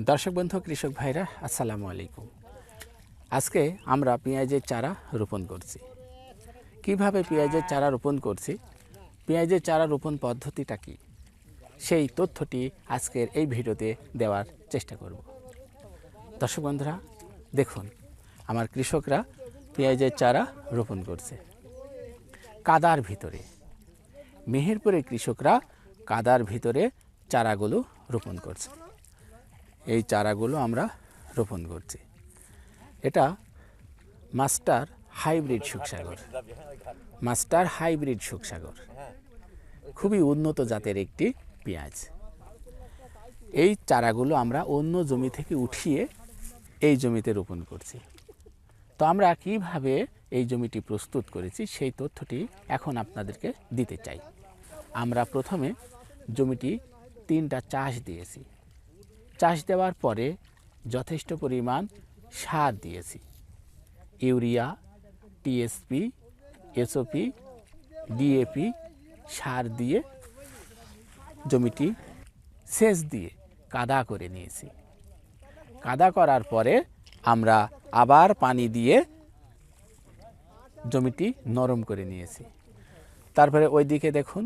দর্শক বন্ধু, কৃষক ভাইরা, আসসালামু আলাইকুম। আজকে আমরা পেঁয়াজের চারা রোপণ করছি। কীভাবে পেঁয়াজের চারা রোপণ করছি? পেঁয়াজের চারা রোপণ পদ্ধতিটা কি? সেই তথ্যটি আজকের এই ভিডিওতে দেওয়ার চেষ্টা করব। দর্শক বন্ধুরা, দেখুন, আমার কৃষকরা পেঁয়াজের চারা রোপণ করছে। কাদার ভিতরে, মেহেরপুরের কৃষকরা কাদার ভিতরে চারাগুলো রোপণ করছে। এই চারাগুলো আমরা রোপণ করছি। এটা master hybrid Sukhsagar. Master hybrid Sukhsagar. খুবই উন্নত জাতের একটি পেঁয়াজ। এই চারাগুলো আমরা অন্য জমি থেকে উঠিয়ে এই জমিতে রোপণ করছি। তো আমরা কীভাবে এই জমিটি প্রস্তুত করেছি সেই তথ্যটি এখন আপনাদেরকে দিতে চাই। আমরা প্রথমে জমিটি তিনটা চাষ দিয়েছি। চাষ দেওয়ার পরে যথেষ্ট পরিমাণ সার দিয়েছি। ইউরিয়া টিএসপি এসওপি ডিএপি সার দিয়ে জমিটি সেচ দিয়ে কাদা করে নিয়েছি। কাদা করার পরে আমরা আবার পানি দিয়ে জমিটি নরম করে নিয়েছি। তারপরে ওই দিকে দেখুন,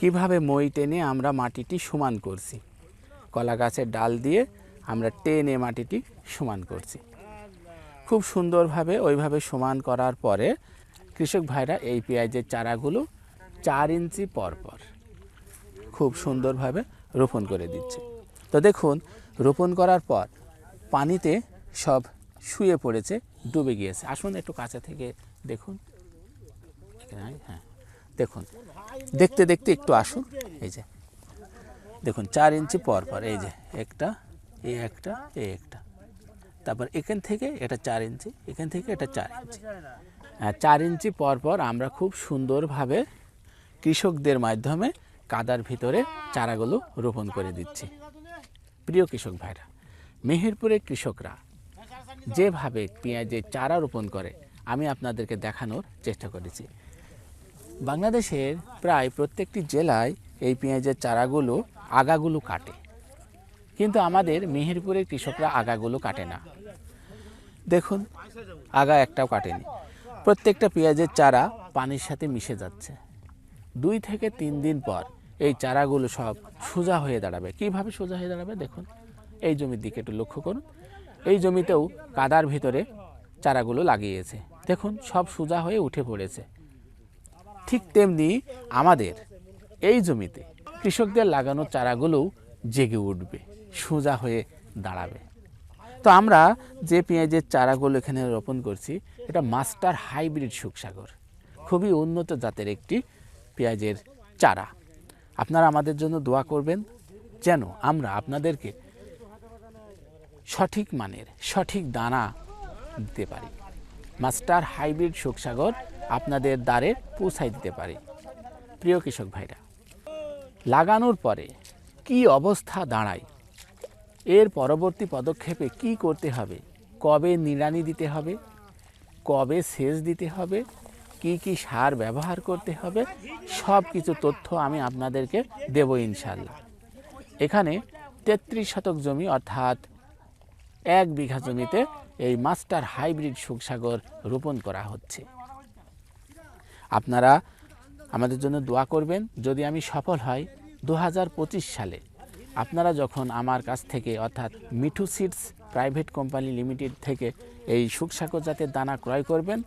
কীভাবে মই টেনে আমরা মাটিটি সমান করছি। কলা গাছের ডাল দিয়ে আমরা টেনে মাটিটি সমান করছি। খুব সুন্দরভাবে ওইভাবে সমান করার পরে কৃষক ভাইরা এই পেঁয়াজের চারাগুলো চার ইঞ্চি পর পর খুব সুন্দরভাবে রোপণ করে দিচ্ছে। তো দেখুন, রোপণ করার পর পানিতে সব শুয়ে পড়েছে, ডুবে গিয়েছে। আসুন একটু কাছে থেকে দেখুন। হ্যাঁ দেখুন, দেখতে দেখতে একটু আসুন। এই যে দেখুন চার ইঞ্চি পর পর এই যে একটা এই একটা এই একটা। তারপর এখান থেকে এটা চার ইঞ্চি এখান থেকে এটা চার ইঞ্চি। হ্যাঁ, চার ইঞ্চি পর পর আমরা খুব সুন্দরভাবে কৃষকদের মাধ্যমে কাদার ভিতরে চারাগুলো রোপণ করে দিচ্ছি। প্রিয় কৃষক ভাইরা মেহেরপুরের কৃষকরা যেভাবে পেঁয়াজের চারা রোপণ করে আমি আপনাদেরকে দেখানোর চেষ্টা করেছি। বাংলাদেশের প্রায় প্রত্যেকটি জেলায় এই পেঁয়াজের চারাগুলো আগাগুলো কাটে। কিন্তু আমাদের মেহেরপুরের কৃষকরা আগাগুলো কাটে না। দেখুন, আগা একটাও কাটেনি। প্রত্যেকটা পেঁয়াজের চারা পানির সাথে মিশে যাচ্ছে। দুই থেকে তিন দিন পর এই চারাগুলো সব সোজা হয়ে দাঁড়াবে। কীভাবে সোজা হয়ে দাঁড়াবে দেখুন। এই জমির দিকে একটু লক্ষ্য করুন। এই জমিতেও কাদার ভিতরে চারাগুলো লাগিয়েছে। দেখুন, সব সোজা হয়ে উঠে পড়েছে। ঠিক তেমনি আমাদের এই জমিতে কৃষকদের লাগানো চারাগুলোও জেগে উঠবে, সোজা হয়ে দাঁড়াবে। তো আমরা যে পেঁয়াজের চারাগুলো এখানে রোপণ করছি, এটা মাস্টার হাইব্রিড সুখসাগর খুবই উন্নত জাতের একটি পেঁয়াজের চারা। আপনারা আমাদের জন্য দোয়া করবেন যেন আমরা আপনাদেরকে সঠিক মানের, সঠিক দানা দিতে পারি। মাস্টার হাইব্রিড সুখসাগর আপনাদের দ্বারে পৌঁছাই দিতে পারি। প্রিয় কৃষক ভাইরা লাগানোর পরে কি অবস্থা দাঁড়ায়? এর পরবর্তী পদক্ষেপে কি করতে হবে? কবে নিড়ানি দিতে হবে? কবে সেচ দিতে হবে? কি কি সার ব্যবহার করতে হবে? সব কিছু তথ্য আমি আপনাদেরকে দেব ইনশাল্লাহ এখানে তেত্রিশ শতক জমি অর্থাৎ এক বিঘা জমিতে এই মাস্টার হাইব্রিড সুখসাগর রোপণ করা হচ্ছে। আপনারা আমাদের জন্য দোয়া করবেন। যদি আমি সফল হয় দু হাজার পঁচিশ সালে আপনারা যখন আমার কাছ থেকে, অর্থাৎ Mithu seeds private company limited থেকে এই সুখসাগর জাতের দানা ক্রয় করবেন,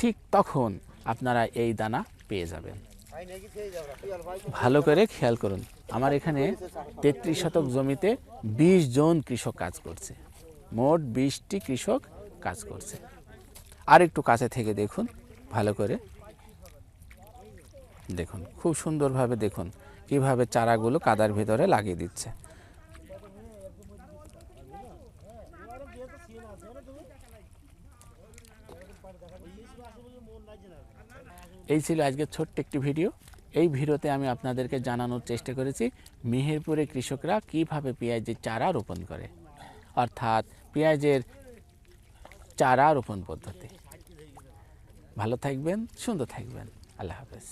ঠিক তখন আপনারা এই দানা পেয়ে যাবেন। ভালো করে খেয়াল করুন, আমার এখানে তেত্রিশ শতক জমিতে বিশ জন কৃষক কাজ করছে। মোট বিশটি কৃষক কাজ করছে। আর একটু কাছে থেকে দেখুন, ভালো করে। দেখুন, খুব সুন্দরভাবে দেখুন কীভাবে চারাগুলো কাদার ভিতরে লাগিয়ে দিচ্ছে। এই ছিল আজকের ছোট্ট একটি ভিডিও। এই ভিডিওতে আমি আপনাদেরকে জানানোর চেষ্টা করেছি মেহেরপুরে কৃষকরা কীভাবে পেঁয়াজের চারা রোপণ করে। অর্থাৎ পেঁয়াজের চারা রোপণ পদ্ধতি। ভালো থাকবেন, সুন্দর থাকবেন। আল্লাহ হাফেজ।